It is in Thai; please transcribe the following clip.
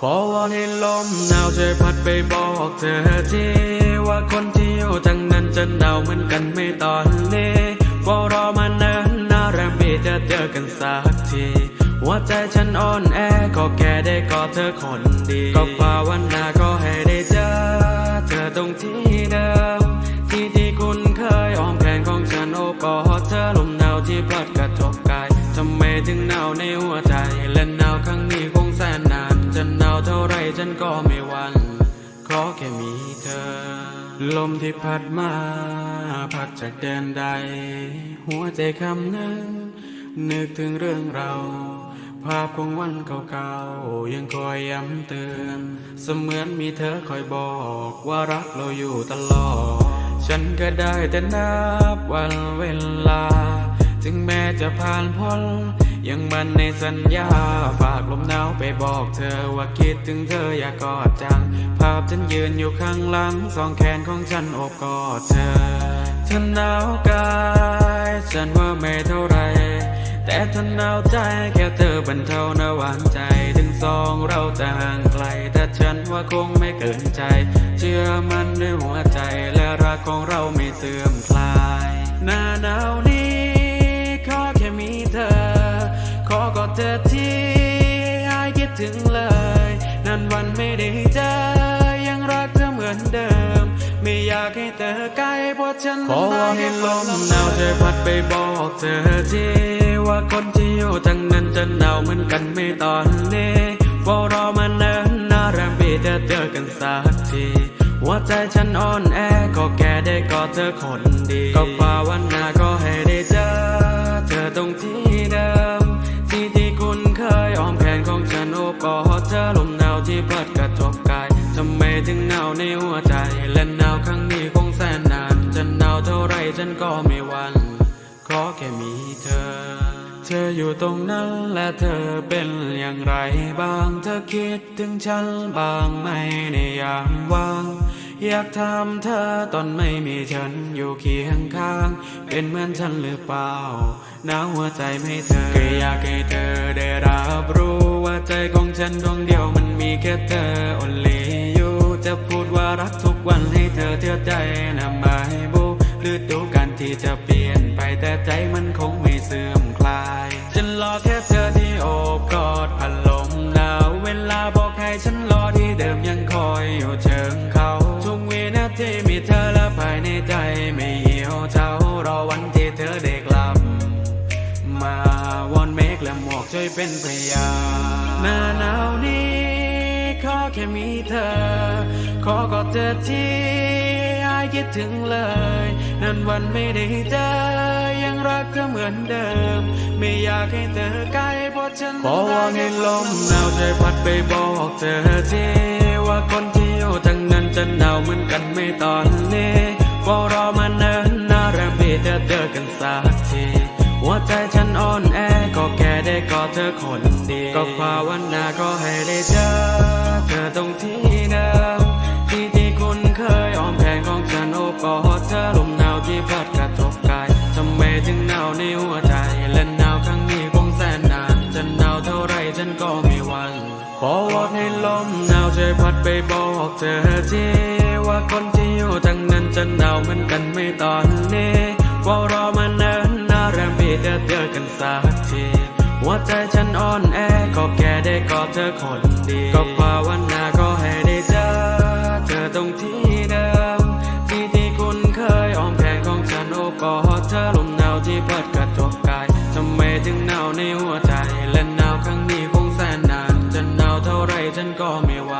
ขอวอนให้ลมหนาวช่วยพัดไปบอกเธอทีว่าคนที่อยู่ทางนั้นจะหนาวเหมือนกันไม่ตอนนี้เฝ้ารอมาเนินนานแรมปีจะเจอกันสักทีหัวใจฉันอ่อนแอก็แค่ได้กอดเธอคนดี ก็ภาวนาก็ให้ได้เจอ เธอตรงที่เดิม ก็ไม่หวันขอแค่มีเธอ ลมที่พัดมา พัดจากแดนใด หัวใจคำนึงนึกถึงเรื่องเรา ภาพของวันเก่าๆ ยังคอยย้ำเตือน เสมือนมีเธอคอยบอกว่ารักเราอยู่ตลอด ฉันก็ได้แต่นับวันเวลา จะผ่านพ้นยังมันในสัญญา ฝากลมหนาวไปบอกเธอว่าคิดถึงเธออยากกอดจัง ภาพฉันยืนอยู่ข้างหลัง สองแขนของฉันโอบกอดเธอเธอหนาวกาย ฉันว่าไม่เท่าไร แต่เธอหนาวใจแค่เธอบรรเทาหนาหวานใจ ถึงสองเราจะห่างไกล แต่ฉันว่าคงไม่เกินใจ เชื่อมันด้วยหัวใจและรักของเราไม่เสื่อมคลาย เธอที่หายคิดถึงเลย นั่นวันไม่ได้เจอ ยังรักเธอเหมือนเดิม ไม่อยากให้เธอใกล้เพราะฉันขอให้ลมหนาวช่วยพัดไปบอกเธอทีว่าคนที่อยู่ทางนั้นจะหนาวเหมือนกันไม่ตอนนี้เฝ้ารอมาเนิ่นนานแรมปีจะเจอกันสักทีหัวใจฉันอ่อนแอก็แค่ได้กอดเธอคนดี ก็ภาวนาก็ให้ได้ หนาวที่พัดกระทบกายทำไมถึงหนาวในหัวใจ และหนาวครั้งนี้คงแสนนาน จะหนาวเท่าไรฉันก็ไม่หวันขอแค่มีเธอ เธออยู่ตรงนั้นและเธอเป็นอย่างไรบ้าง เธอคิดถึงฉันบ้างไหมในยามว่างอยากถามเธอตอนไม่มีฉันอยู่เคียงข้าง เป็นเหมือนฉันหรือเปล่าหนาวหัวใจไม่เธอก็อยากให้เธอได้รับรู้ ว่าใจของฉันดวงเดียวมันมีแค่เธอ only you จะพูดว่ารักทุกวันให้เธอเชื่อใจนะไม่บุฤดูการที่จะเปลี่ยนไปแต่ใจมันคงไม่เสื่อมคลาย ฉันรอแค่เธอที่โอบกอดพัดลมหนาวเวลาบอกให้ฉันรอที่เดิมยังคอยอยู่เชิงเขาทุกวินาทีมีเธอและภายในใจไม่เหี่ยวเฉารอวันที่เธอได้กลับมาวอนเมฆและหมวกช่วยเป็นพยาน หน้าหนาวนี้ขอแค่มีเธอ ขอกอดเธอที่หายคิดถึงเลยนั้นวันไม่ได้เจอยังรักเธอเหมือนเดิม ไม่อยากให้เธอใกลเพราะฉันขอวอนให้ลมหนาวช่วยพัดไปบอกเธอทีว่าคนที่อยู่ทางนั้นจะหนาวเหมือนกันไม่ตอนนี้เฝ้ารอมาเนิ่นนานแรมปีจะเจอกันสักทีหัวใจฉันอ่อนแอก็แค่ได้กอดเธอคน จอเธอตรงที่เดิมที่ที่คุณเคยอ้อมแขนของฉันโอบกอดเธอลมหนาวที่พัดกระทบกายทำไมถึงหนาวในหัวใจและหนาวครั้งนี้คงแสนนานจะหนาวเท่าไรฉันก็ไม่หวันขอวอนให้ลมหนาวช่วยพัดไปบอกเธอทีว่าคนที่อยู่ทางนั้นจะหนาวเหมือนกันไม่ตอนนี้เฝ้ารอมาเนิ่นนานแรมปีจะเจอกันสักที หัวใจฉันอ่อนแอก็แค่ได้กอดเธอคนดี ก็ภาวนาก็ให้ได้เจอ เธอตรงที่เดิม ที่ที่คุณเคยอ้อมแขนของฉันโอบกอดเธอลมหนาวที่พัดกระทบกายทำไมถึงหนาวในหัวใจ และหนาวครั้งนี้คงแสนนานจะหนาวเท่าไรฉันก็ไม่ว่า